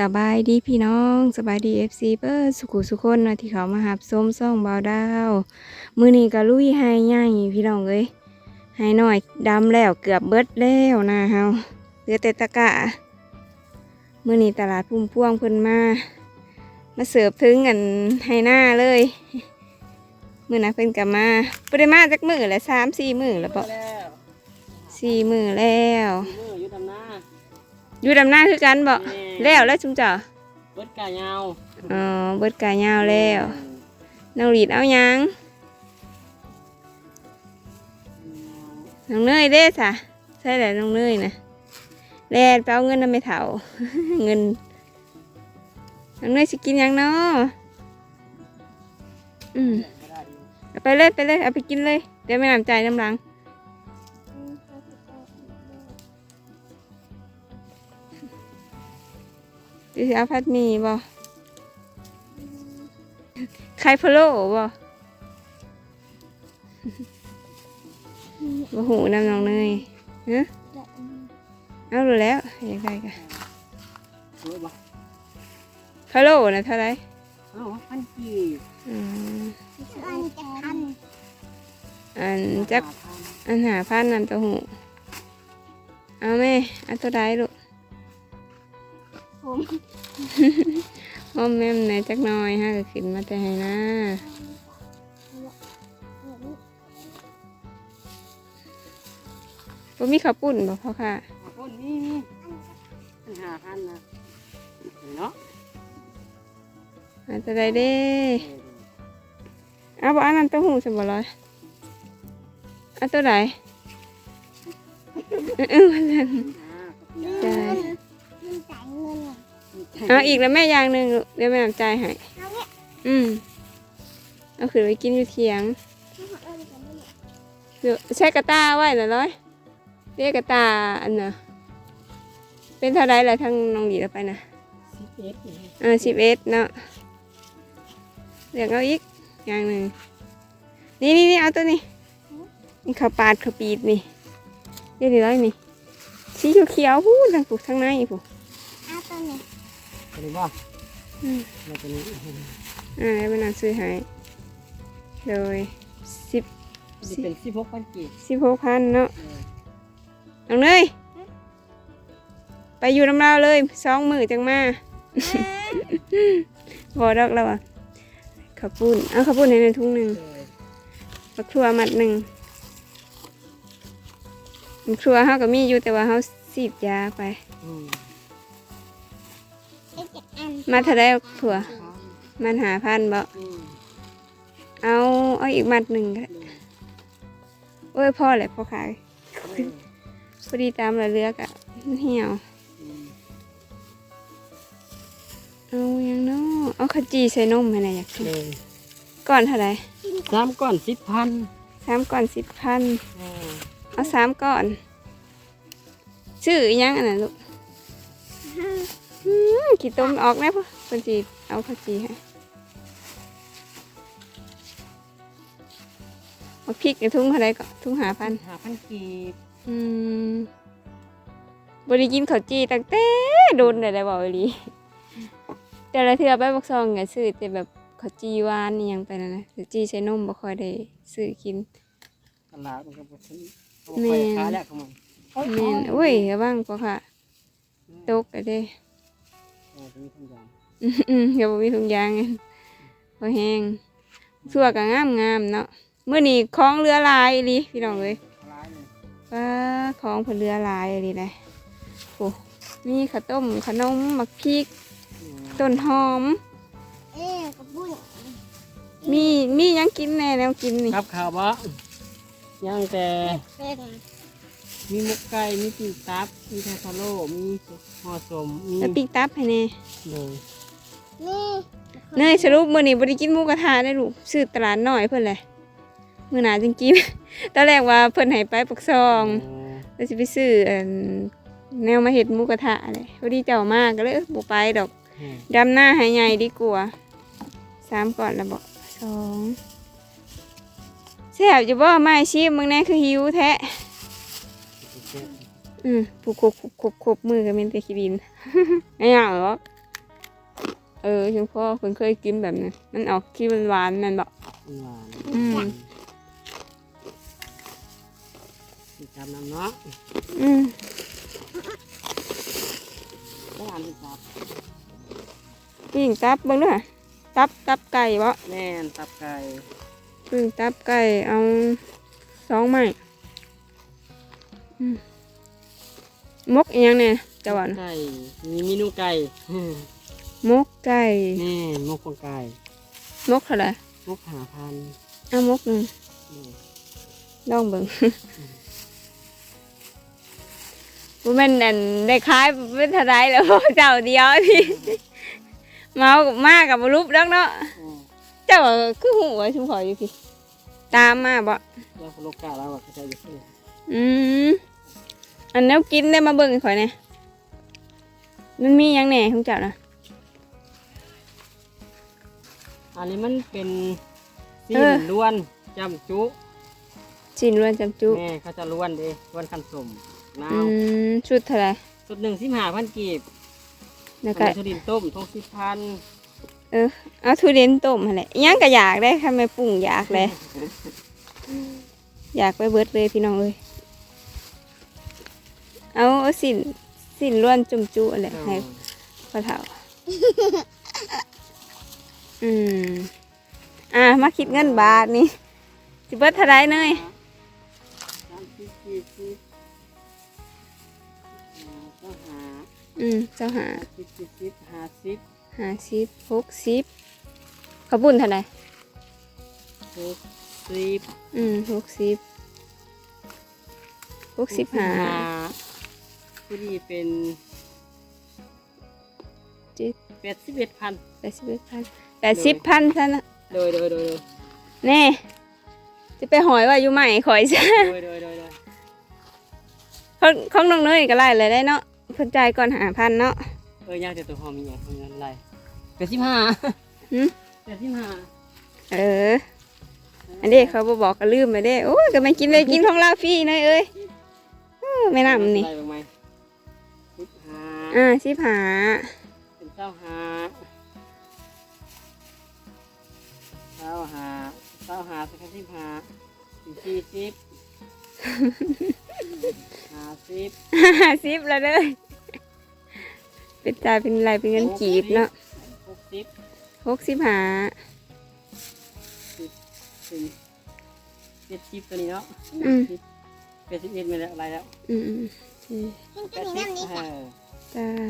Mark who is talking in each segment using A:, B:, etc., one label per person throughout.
A: สบายดีพี่น้องสบายดีเอฟซีเปิ้ลสุขุสุคนนะที่เขามาหับส้มซ่องเบาดาวมือนี้ก็ลุยให้ใหญ่พี่น้องเอ้ยให้หน่อยดำแล้วเกือบเบิดแล้วนะเฮาเหลือแต่ตะกะมือนี้ตลาดพุ่มพวงเพิ่นมามาเสิร์ฟถึงกันให้หน้าเลยมือนะเพิ่นกับมาปริมาจากมือแหละสามสี่มือแล้วปะ
B: แล้ว
A: สี่มือแล้ว
B: มืออยู่ทำหน้า
A: อยู่ดำหน้าคือกันบ่ แล้วแล้วจุงจ๋า
B: เบิดกายาว
A: อ๋อเบิดกายยาวแล้วน้องหลีดเอายังน้องเนยเด้สะใช่แหละน้องเนยนะแลนไปเอาเงินน่ะไม่เถ่าเงินน้องเนยสิกินหยังเนาะอืมเอาไปเลยไปเลยเอาไปกินเลยเดี๋ยวไม่นำใจายน้ำหลัง ดิสิเอาพัดหมีบ่ไข่พะโล้บ่บ่หูน้ำน้องเนยฮะเอาดูแล้วอยากได้กะ
B: เบิดบ่
A: พะโล้นะเท่าไหร
B: เอ้าพันกีบ
A: อืม
C: อันจะทัน
A: อันจัก
B: ห้าพัน
A: อันหาพันนั่นตัวหูเอาแม่เอันตัวใดลูก
C: ผม
A: อ้อมแม่มไหนจักหน้อยฮะก็ขึ้นมาแต่ให้นะบ่มีข้าวปุ้นบ่พ่อค่ะ
B: ห้าคนนี่นี่อันห้าพันนะเนาะ
A: อันตัวใดเด้เอาบ่อันนั้นตัวหูสมบ่ลอยอันตัวใดเออมันนั่นใช่
C: มันจ่าย เงินอะ
A: เอาอีกแล้วแม่อย่างหนึ่งลูกเดี๋ยวแม่นำใจายให้
C: เอาเนี่ย
A: อืมเอาขึ้นไปกินอยู่เถียง
C: เอาเงินกันเนี่ย
A: เดี๋ยวใช้กระตาไว้น่ะร้อยเรียกกระตาอันน่ะเป็นเท่าไรล่ะทั้งน้องดีแล้วไปนะ
B: สิบเอ็ดนี่
A: อ่าสิบเอ็ดเนาะเรียกเอาอีกอย่างหนึ่งนี่นี่นี่เอาตัวนี้นี่ข้าวปาดข้าวปีดนี่เรียกดีร้อยนี่สีเขียวๆพูดทางปลูกทางในผู
C: เอาตัวนี้
B: ตัวนี้บ่
A: อืม
B: แล้วตัวนี้
A: อ่าแล้วมันนำซื้อให้โดยสิบ
B: สิเป็นสิบหกพันกีบ
A: สิบหกพันเนาะ
B: เออ
A: น้องเนยไปอยู่น้ำเราเลยสองมือจังมาพอดอกแล้วอะข้าวปุ้นเอาข้าวปุ้นให้ในทุ่งหนึ่ง
B: เออ
A: บักทัวมัดหนึ่งบักทัวเขาก็มีอยู่แต่ว่าเขาสีดยาไป
B: มา
A: เท่าไรบักทัว มันหาพันบ่
B: อืม
A: เอาเอาอีกมัดหนึ่งก็ได้โอ้ยพ่อแหละพ่อขาย
B: เออ
A: พอดีตามระเลือกอะมันเหี่ยว
B: อืม
A: เอายังเนาะเอาขจีใส่นมให้หน่อยอยากกิน
B: เลย
A: ก่อนเท่าไร
B: สามก้อนสิบพัน
A: สามก่อนสิบพัน
B: เออ
A: เอาสามก่อน ชื่ออิหยังอันนั้นลูกอืม กี่ต้มออกแน่พ่อคนจีเอาขจีให้เอาพริกในทุ่งเท่าไรก็ทุ่งหาพัน
B: ห้าพันกีบ
A: อืมบริกินข้าวจีตั้งแต่โดนได้บอกอีหลีแต่ละเทื่อไปบักซองก็ซื้อแต่แบบข้าวจีหวานนี่ยังไปนั่นนะข้าวจีใส่นมบ่ค่อยได้ซื้อกิน
B: ตลาดมันก็บ่ซื้อเขา
A: แม่
B: ไปขายแล้วเขามา
A: แม่นอุ้ยระวังปะค่ะตกอะเด้
B: เออ จะมีทุกอย่าง
A: อืมอืมอย่าบ่มีถุงยางไงพอแห้งสั่วก็งามงามๆเนาะมื้อนี้ของเรือหลายอีหลีพี่น้องเอ้ย
B: ร้ายเลย
A: ว้าของเพิ่นเรือหลายอีหลีเลยโอ้มีข้าวต้มขนมมักพริก
B: อืม
A: ต้นหอม
C: เอ๊ะกระปุ้น
A: มีมีหยังกินแน่แนวกินนี่
B: ครับข่าวบ่ย่างแต่
C: เป็น
B: มีหมุกไก่ มีปีกตับ มีไทพะโล่มีห่อสม มี
A: แล้วปิ้งตับให้แน่
B: เลย
C: นี่
A: เนยสรุปมื้อนี้บ่ได้กินหมูกระทะได้ลูกซื้อตลาดน้อยเพิ่นเลยมื้อหน้าจึงกิน ตอนแรกว่าเพิ่นให้ไปปักซอง
B: เออ
A: แล้วสิไปซื้ออันแนวมาเห็ดหมูกระทะเลยพอดีเจ้ามากก็เลยเอ้อบ่ไปดอก
B: เออ
A: ดำหน้าให้ใหญ่ดีกว่าสามก่อนแล้วบอกสองแซ่บจะบ่ไม่ชิมมึงแน่คือหิวแท้ อืมผูกขบขบขบขบมือกับเมนเตคิดินไอ้หยังหรอกเออจังพ่อเพิ่นเคยกินแบบนี้มันออกขี้หวานๆแม่นบ่
B: มันหวาน
A: อืม
B: สิจับน้ำเนาะ
A: อืม
B: ได้อันที่จับ
A: ปิ้งตับเบิ่งเด้อตับตับไก่บ่
B: แน่นตับไก่
A: ปิ้งตับไก่เอาสองไม้อืม มกอีหยังเนี่ยเจ้าว่านะ
B: ไก่มีเมนูไก่
A: มกไก่
B: แน่นมกของไก่
A: มกเท่าไหร่
B: มกหาพัน
A: เอามกหนึ่ง
B: นี่
A: ลองเบิ่งบ่แม่นอันได้ขายเป็นเท่าไรแล้วเจ้าเดียวพี่เมามากับบ่รูปดอกเนาะ
B: อืม
A: เจ้าคือหูว่าชุมพออยู่พี่ตามมาบ่
B: แล้วโลกาแล้วอะเขาจะอยู่ที่ไหน
A: อืม อันแนวกินได้มาเบิ่งให้ข่อยแหน่มันมีหยังแหน่ของเจ้านะ
B: อันนี้มันเป็นซี
A: เออ
B: นล้วนจำจุ
A: จินล้วนจำจุ
B: แม่เขาจะล้วนเด้ล้วนคันสมนา
A: อื
B: ว
A: มชุดเท่าไหร่
B: สุดหนึ่งสิบห้าพันกีบ
A: แล้ว
B: อัน
A: ก็
B: นี้ทุดินต้มทงสิบพัน
A: เออเอาทุเรียนต้มหั่นแหละอิหยังก็อยากได้ค่ะแม่ปรุงอยากเลย อยากไปเบิดเลยพี่น้องเลย เอาเอาสินสินล้วนจุ่มจุอะไรให้พ่อเฒ่า อืม อ่ามาคิดเงินบาทนี่สิเบิดเท่าไรเนย
B: สามสิบสี่สิบห้าก็หา
A: อืมเจ้าหา
B: สิบสี่สิบห้าสิบ
A: ห้าสิบหกสิบขาวบุญเท่าไร
B: หกสิบ
A: อืมหกสิบหกสิบห้า
B: พอดีเป็น
A: เจ็ด
B: แปดสิบเอ็ดพัน
A: แปดสิบเอ็ดพันแปดสิบพันซะนะ
B: โดยโดยโดยโดย
A: แน่จะไปหอยว่าอยู่ใหม่ขอยซะ
B: โดยโดยโดยโดย
A: ของของน้องเนยก็ไล่เลยได้เนาะเพิ่นจ่ายก่อนหาพันเนาะ
B: เออยากแต่ตัวหอมมีอย่างเงินอะไรแปดสิบห้า
A: หืม
B: แปดสิบห้า
A: เออ อันนี้เขาบบอกก็ลืมไปเด้โอ้ยก็ไม่กินเลยกินของเราฟรีเนยเอ้ยเออไม่นำนี่
B: อ่าสิบหาเป็นเจ้าห้าเจ้าห้าเจ้าห้าสักสิบห้าเป็นสี่สิบห้าสิบ
A: ห้าสิบแล้วเด้อเป็นจ่ายเป็นไรเป็นเงินกีบเนาะ
B: หกสิบ
A: หกสิบหา
B: เป็นเจ็ดสิบตัวนี้เนาะ
A: อืม
B: แปดสิบเอ็ดไม่ได้อะไรแล้ว
A: อืมอืมอืม
C: กิน
B: แป
C: ตัว
B: ด
C: นี้
B: สิบ
C: น้ำนี้
B: เอ
C: ค่ะ
B: อ
A: จ้า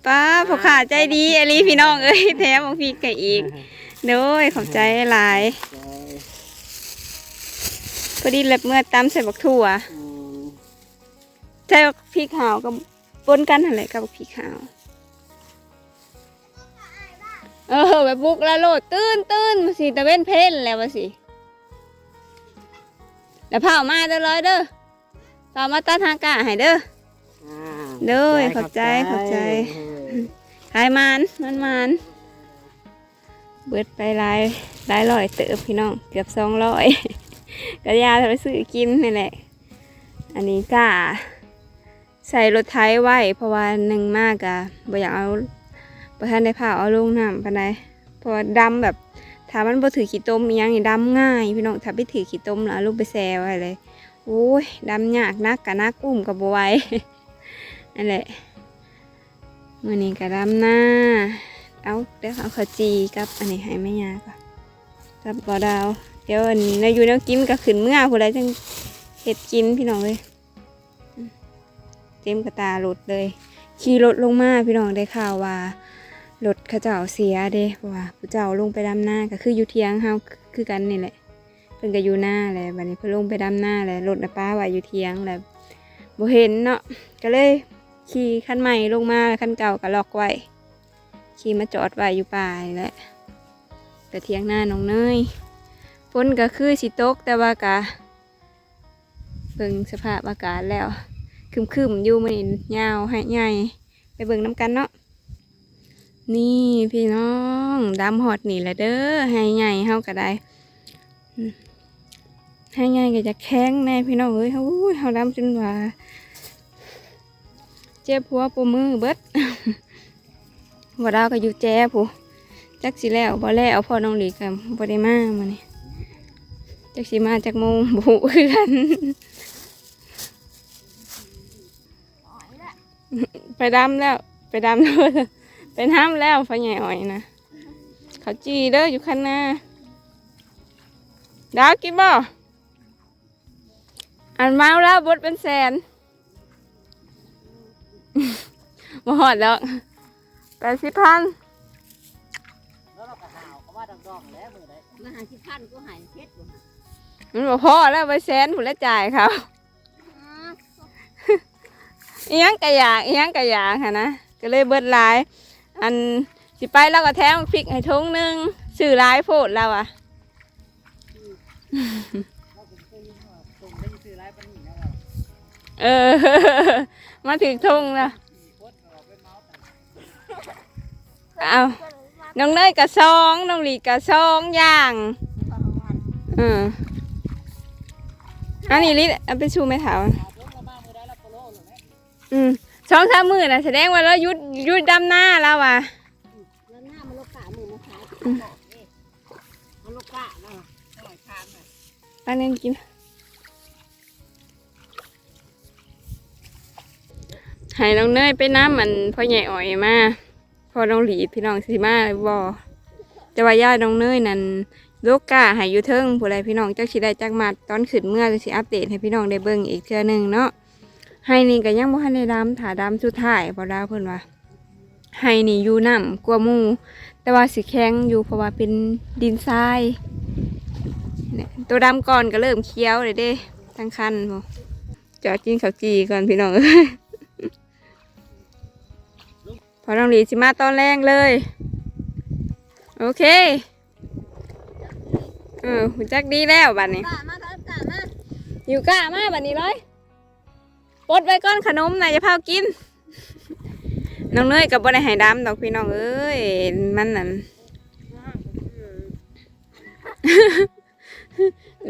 A: ป้าพ่อขาใจดีอลีพี่น้องเอ้ยแถมของพี่ไก่อีกโดยขอบใจหลาย
B: ใช่
A: พอดีเล็บเมื่อตำใส่บักถั่ว
B: อืม
A: ใช่พริกขาวกับปนกันอะไรกับพริกขาวเออแบบบุกแล้วโลดตื้นตื้นมาสิตะเว้นเพ่นแล้วมาสิแล้วเผามาเด้อร้อยเด้อเผามาตัดหากะให้เด้อ
B: อ่า
A: เด้อขอบใจขอบใจ
B: เออ
A: ขายมันมันมันเบิดไปหลายหลายร้อยเติบพี่น้องเกือบสองร้อยก็ยาไปซื้อกินนี่แหละ อันนี้กะใส่รถไถไว้เพราะว่าหนึ่งมากอะบ่อยากเอาประทานได้ผ่าเอาลงน้ำปานใดเพราะว่าดำแบบถ้ามันบ่ถือขี้ต้มอิหยังนี่ดำง่าย พี่น้องถ้าไปถือขี้ต้มแล้วเอาลูกไปแซ่ไว้เลยโอ้ยดำยากนักกะนักอุ้มกับบ่ไหว นั่นแหละมือนี้ก็ดำหน้า เอาเดี๋ยวเอาขจีกับอันนี้ให้แม่ยาก่อนกับบอดาว เดี๋ยวอันนี้อยู่แนวกินก็ขึ้นเมื่อผู้ใดจังเห็ดกินพี่น้องเลยเต็มกระตาหลุดเลย ขี่รถลงมาพี่น้องได้ข่าวว่ารถขาเจ้าเสียเด้เพราะว่าผู้เจ้าลงไปดำหน้าก็คืออยู่เทียงเฮาคือกันนี่แหละเพิ่นก็อยู่หน้าแหละบัดนี้เพิ่นลงไปดำหน้าแหละรถนะป้าไว้อยู่เทียงแหละบ่เห็นเนาะก็เลย ขี่คันใหม่ลงมาคันเก่าก็ล็อกไว้ขี่มาจอดไว้อยู่ป่านี่แหละก็เทียงหน้าน้องเนยฝนก็คือสิตกแต่ว่ากะเบิ่งสภาพอากาศแล้วครึมๆอยู่มื้อนี้ยาวให้ใหญ่ไปเบิ่งน้ำกันเนาะนี่พี่น้องดำฮอดนี่แหละเด้อให้ใหญ่เฮาก็ได้ให้ไงก็จะแข็งแน่พี่น้องเอ้ยเฮ้ยเฮาดำจนว่า เจ็บหัวปวมือเบิดหัวดาวก็อยู่แจ้ผู้จักสิแล้วบ่แล้วพอน้องหลีกับบ่ได้มามานี่จักสิมาจากโมงบ่ฮู้คือกันไปดำแล้ว ไปดำแล้วไปน้ำแล้วไฟใหญ่อ่อยนะเขาจีเด้ออยู่ข้างหน้าดาวกินบ่อันเมาแล้วบดเป็นแสน มาหอดแล้วแปดสิบพัน
B: แล้วเราก็หาวเขาว่าดองๆแล้วมือได้
D: มาหาสิพันก็หายเพชรอยู่
A: มันบอกพอแล้วไปแสนผุนละจ่ายเขาอีหยังกะอยากอีหยังกะอยากค่ะนะก็เลยเบิดหลาย อันสิไปแล้วก็แถมพริกให้ทุงหนึงซื้อหลายโพดแล้วอะ
B: เราผมเคยยินว่าส่งได้ซื้อร้ายปานนี้นะว่า
A: เออ มาถึงทุ่งแล้ว
B: เอา
A: น้องเนยกะซองน้องหลีกะซองอย่างเอออันนี้ลิเอาไปชูไม่ถาว
B: ลงมาบ้างมือได้แล้วโปโลหรือไม่
A: อืมสองสามมือนะแสดงว่าเราหยุดหยุดดำหน้าแล้วว่ะ
D: แล้วหน้ามันโลกะมือมาขายมันโลกะนะ
B: หน่อยทานหน่อย
A: อันนี้กินให้น้องเนยไปน้ำมันพ่อใหญ่อ่อยมา พอน้องหลีพี่น้องสิมาบอจะว่าญาติน้องเนยนั่นโลกกาให้อยู่เทิงผู้ใดพี่น้องจักสิได้จักมัดตอนขึ้นเมื่อก็สิอัปเดตให้พี่น้องได้เบิ่งอีกเทื่อหนึงเนาะให้นี่ก็ยังบ่ทันได้ดำถาดำสุดท้ายบ่ดาวเพิ่นว่าให้นี่อยู่น้ำกว่าหมู่แต่ว่าสิแข็งอยู่เพราะว่าเป็นดินทรายเนี่ยตัวดำก่อนก็เริ่มเคี้ยวเลยเด้ทั้งคันบ่จอดกินข้าวจีก่อนพี่น้องเอ้ย พอน้องหลีสิมาตอนแรงเลย โอเคเออหุ่นจักดีแล้วบัดนี้
D: กะมาครับกะมา
A: อยู่กล้ามาบัดนี้เลยปลดไว้ก้อนขนมนายจะพากิน น้องเนยกับบ่ได้ให้ดำดอกพี่น้องเอ้ยมันนั่น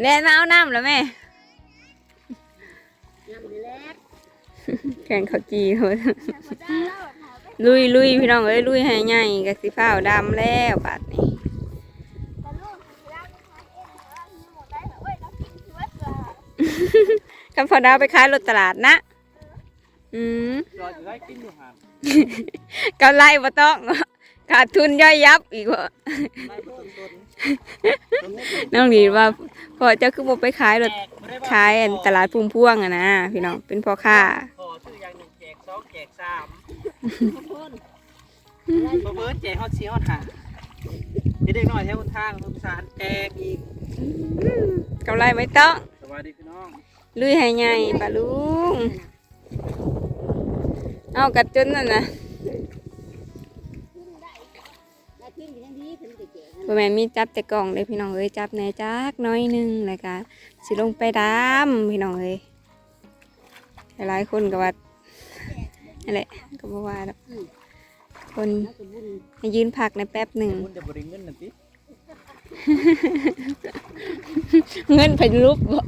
A: แล่นมาเอาน้ำแล้วแม่
D: ยำนี่แหละ
A: แข่งข้าวจีเขา ลุยลุยพี่น้องเอ้ยลุยให้ใหญ่กะสิฟ้าวดำแล้วบาดนี้
C: คำ
A: พอดาวไปขายรถตลาดนะ อืม
B: กำ
A: ไรบ่ต้องขาดทุนย่อยยับอีกว่า
B: น้
A: องดีว่าพอเจ้าคือบ่ไปขายรถขายตลาดพุ่มพ่วงอะนะพี่น้องเป็นพ่อค้า
B: ขอชื่ออย่างหนึ่งแจกสองแจกสาม บ่เบิร์ดแจกฮอตซีฮอตหาเด็กๆน้อยแถวทางทุกสารแจกอีก
A: กำไรไม่ต้อง
B: สวัสดีพี่น้อง
A: ลุยให้ใหญ่ปะลุงเอากัดจนนั่นนะ
D: ได้ขึ้นอยู่ทั้งดีขึ้นไปเจ๋ง
A: บ่แม่นมีจับแต่กล่องเลยพี่น้องเอ้ยจับแหน่จักหน้อยหนึงแล้วก็สิลงไปดำพี่น้องเอ้ยหลายๆคนก็ว่า นั่นแหละก็บ่ว่าดอกคน
D: แล้วก็บุญ
A: ให้ยืนพักในแป๊บหนึ่ง
B: คุณจะบริเงินน่ะติ
A: เงินไปรูปบ่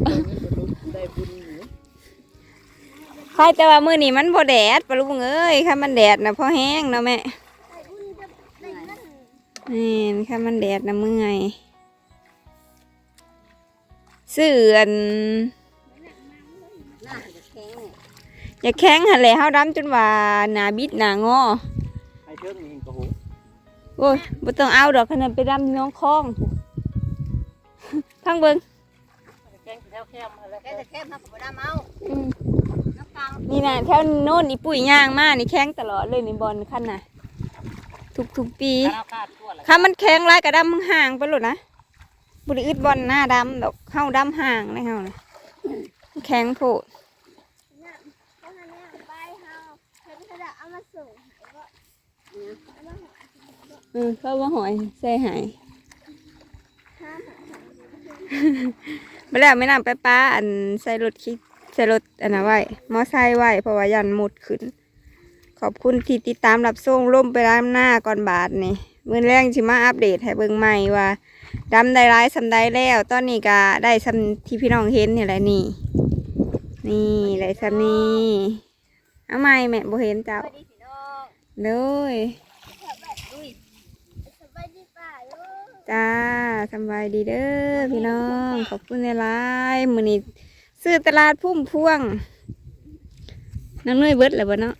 B: ได้บุญอยู่
A: ใครแต่ว่ามื้อนี้มันบ่แดดปะลุงเอ้ยค่ะมันแดดนะพอแห้งเนาะแม่
C: แต่อุ่นจะได้เงิน
A: นี่ค่ะมันแดดนะเมื่อยซื้ออัน อย่าแข้งหั่นแหละเฮาดำจนว่าหน้าบิดหน้างอ
B: ให้เชิงนี่กระหู
A: โอ้ยบ่ต้องเอาดอกขนาดไปดำที่น้องคลองทั้งเบิ่ง
B: แกงแถวแคมอะไร
D: แค่จะแค่พักกับดำเอา
A: อืม
D: น้ำกลาง
A: นี่น่ะแถวโน่นนี่ปุ๋ยย่างมานี่แข้งตลอดเลยนี่บอลคันน่ะทุกๆปี
B: ข้าวคาดทั่วเลย
A: ถ้ามันแข็งไรก็ดำห่างไปหลดนะบริอึดบอลหน้าดำดอกเข้าดำห่างนะเฮานะแข็งโผด
C: เนี่ยเพราะฉะนั้นไปเฮาเพิ่นเขาจะเอามาส่งให้ก็เอืม
A: เขาว่าหอยใส่หาย
C: ห้ามหา
A: ไปแล้วไม่นำไปป้าอันใส่รถคิดใส่รถอันนั้นไว้มอไซค์ไว้เพราะว่ายันหมดขึ้น ขอบคุณที่ติดตามรับส่งล่มไปด้านหน้าก่อนบาทนี่มือแรงชิมาอัปเดตให้เบิ่งใหม่ว่าดำได้ร้ายสำได้แล้ว ตอนนี้ก็ได้สำที่พี่น้องเห็นนี่แหละนี่ นี่ได้สำนี้เอาไม่แม่บ่เห็นเจ้า เลย
C: สบายดีป่า
A: จ้าสำบายดีเด้อพี่น้องขอบคุณในไลน์มือนี้ซื้อตลาดพุ่มพวงน้ำเนยเบิดเลยวบ่เนาะ